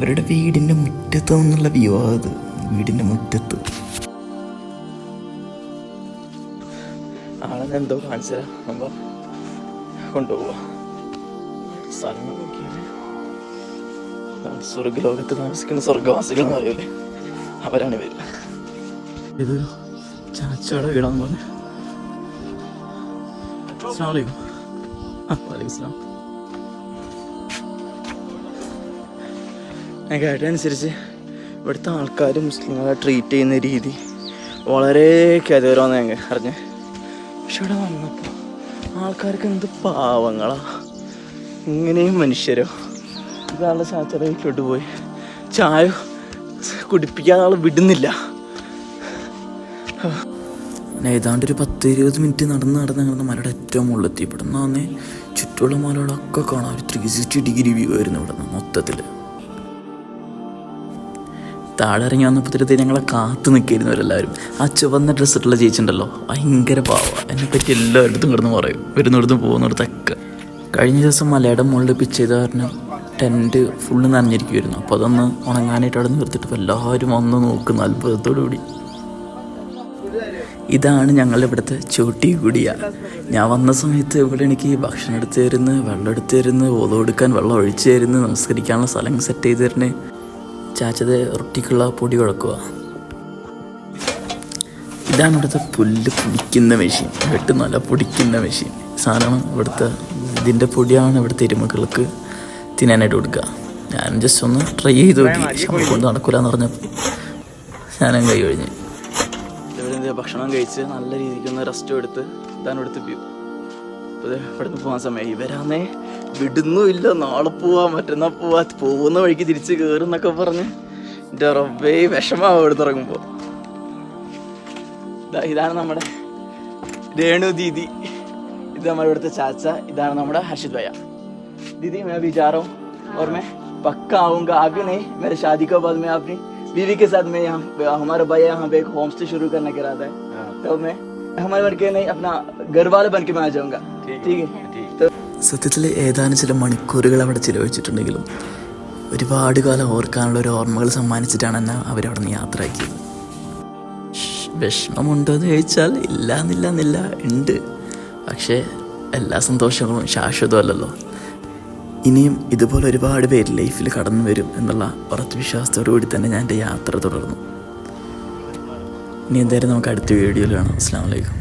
അവരുടെ വീടിന്റെ മുറ്റത്ത് നിന്നുള്ള വ്യൂ അത്. വീടിന്റെ മുറ്റത്ത്. ആളെന്നെ എന്തോ കാണിച്ചാ നമ്മ കൊണ്ടുപോവാ. സ്വർഗലോകത്ത് നോക്കിയാൽ ഇതാണ് സ്വർഗലോകത്ത് താമസിക്കുന്ന സ്വർഗവാസികൾ അറിയില്ലേ അവരാണ് ഇവർ. ഇത് ചാച്ചയുടെ വീടാന്ന് പറഞ്ഞു. അസ്സാം അലൈക്കും. ആ വലൈക്കും ഞാൻ കേട്ടതനുസരിച്ച് ഇവിടുത്തെ ആൾക്കാർ മുസ്ലിങ്ങളെ ട്രീറ്റ് ചെയ്യുന്ന രീതി വളരെ കെതകരമെന്ന് ഞങ്ങൾ അറിഞ്ഞ്. പക്ഷെ ഇവിടെ വന്നപ്പോൾ ആൾക്കാർക്ക് എന്ത് പാവങ്ങളാ. ഇങ്ങനെയും മനുഷ്യരോ. ഇതാളുടെ ചാച്ചറയിലോട്ട് പോയി. ചായ കുടിപ്പിക്കാൻ ആൾ വിടുന്നില്ല. ഏതാണ്ട് ഒരു പത്ത് ഇരുപത് മിനിറ്റ് നടന്ന് നടന്ന് ഞങ്ങൾ മലയുടെ ഏറ്റവും മുകളിലെത്തി ഇവിടെ നിന്നാന്നേ ചുറ്റുമുള്ള മലകളൊക്കെ കാണാം ഒരു ത്രീ സിക്സ്റ്റി ഡിഗ്രി വ്യൂ ആയിരുന്നു ഇവിടെ നിന്ന് മൊത്തത്തിൽ താഴെ ഇറങ്ങി ഞങ്ങളെ കാത്തു നിൽക്കുന്നവരെല്ലാവരും ആ ചുവന്ന ഡ്രസ്സ് ഇട്ടുള്ള ചേച്ചിണ്ടല്ലോ ഭയങ്കര പാവ. എന്നെ പറ്റി എല്ലായിടത്തും കിടന്ന് പറയും. വരുന്നിടത്തും പോകുന്നിടത്തൊക്കെ. കഴിഞ്ഞ ദിവസം മലയുടെ മുകളിൽ പിച്ച് ചെയ്ത കാരണം ടെന്റ് ഫുള്ള് നനഞ്ഞിരിക്കുമായിരുന്നു അപ്പോൾ അതൊന്ന് ഉണങ്ങാനായിട്ട് അവിടെ നിർത്തിയിട്ട് ഇപ്പോൾ എല്ലാവരും വന്ന് നോക്കുന്ന അത്ഭുതത്തോടു കൂടി. ഇതാണ് ഞങ്ങളുടെ ഇവിടുത്തെ ചോട്ടി കുടിയ ഞാൻ വന്ന സമയത്ത് ഇവിടെ എനിക്ക് ഭക്ഷണം എടുത്തു തരുന്നു വെള്ളം എടുത്തു തരുന്നു ഓതം എടുക്കാൻ വെള്ളം ഒഴിച്ചു തരുന്നു നമസ്കരിക്കാനുള്ള സ്ഥലം സെറ്റ് ചെയ്ത് തരുന്ന്. ചാച്ചത് റൊട്ടിക്കുള്ള പൊടി കുഴക്കുക ഇതാണ് ഇവിടുത്തെ പുല്ല് പൊടിക്കുന്ന മെഷീൻ വെട്ട് നല്ല പൊടിക്കുന്ന മെഷീൻ സാധനം ഇവിടുത്തെ ഇതിന്റെ പൊടിയാണ് ഇവിടുത്തെ എരുമകൾക്ക് തിന്നാനായിട്ട് കൊടുക്കുക. ഞാൻ ജസ്റ്റ് ഒന്ന് ട്രൈ ചെയ്ത് നോക്കി. കൊണ്ട് നടക്കില്ല എന്ന് പറഞ്ഞപ്പോൾ ഞാനും കൈ കഴിഞ്ഞ് ഭക്ഷണം കഴിച്ച് നല്ല രീതിക്ക് ഒന്ന് റെസ്റ്റും എടുത്ത് ഇതാണ് ഇവിടുത്തെ വ്യൂ അപ്പോൾ ഇവിടുന്ന് പോകാൻ സമയം ഇവരാന്നേ വിടുന്നുമില്ല നാളെ പോവാ മറ്റന്നാ പോവാ പോകുന്ന വഴിക്ക് തിരിച്ച് കയറും എന്നൊക്കെ പറഞ്ഞ് എൻ്റെ റബ്ബേ വിഷമാവും ഇവിടുന്ന് ഇറങ്ങുമ്പോൾ ഇതാ ഇതാണ് നമ്മുടെ രേണു ദീദി ഇത് നമ്മുടെ ഇവിടുത്തെ ചാച്ച ഇതാണ് നമ്മുടെ ഹർഷിത് ഭയ്യ दीदी मैं अभी जा रहा हूँ और मैं पक्का आऊँगा आगे नहीं मेरे शादी के बाद में अपनी बीवी के साथ में यहाँ हमारा भाई यहाँ पे एक होम स्टे शुरू करने के इरादा है तो मैं हमारे बन के नहीं अपना घर वाले बन के मैं आ जाऊँगा ठीक है तो സത്യത്തിൽ ഏതാനും ചില മണിക്കൂറുകൾ അവിടെ ചിലവഴിച്ചിട്ടുണ്ടെങ്കിലും ഒരുപാട് കാലം ഓർക്കാനുള്ള ഒരു ഓർമ്മകൾ സമ്മാനിച്ചിട്ടാണ് എന്നെ അവരവിടെ നിന്ന് യാത്രയാക്കിയത് വിഷമമുണ്ടോ എന്ന് ചോദിച്ചാൽ ഇല്ല എന്നില്ല എന്നില്ല ഉണ്ട്. പക്ഷേ എല്ലാ സന്തോഷങ്ങളും ശാശ്വതമല്ലല്ലോ ഇനിയും ഇതുപോലെ ഒരുപാട് പേര് ലൈഫിൽ കടന്നു വരും എന്നുള്ള ഉറച്ച വിശ്വാസത്തോടു കൂടി തന്നെ ഞാൻ എന്റെ യാത്ര തുടർന്നു. ഇനി എന്തായാലും നമുക്ക് അടുത്ത വീഡിയോയിൽ കാണാം. അസ്സാം വലൈക്കും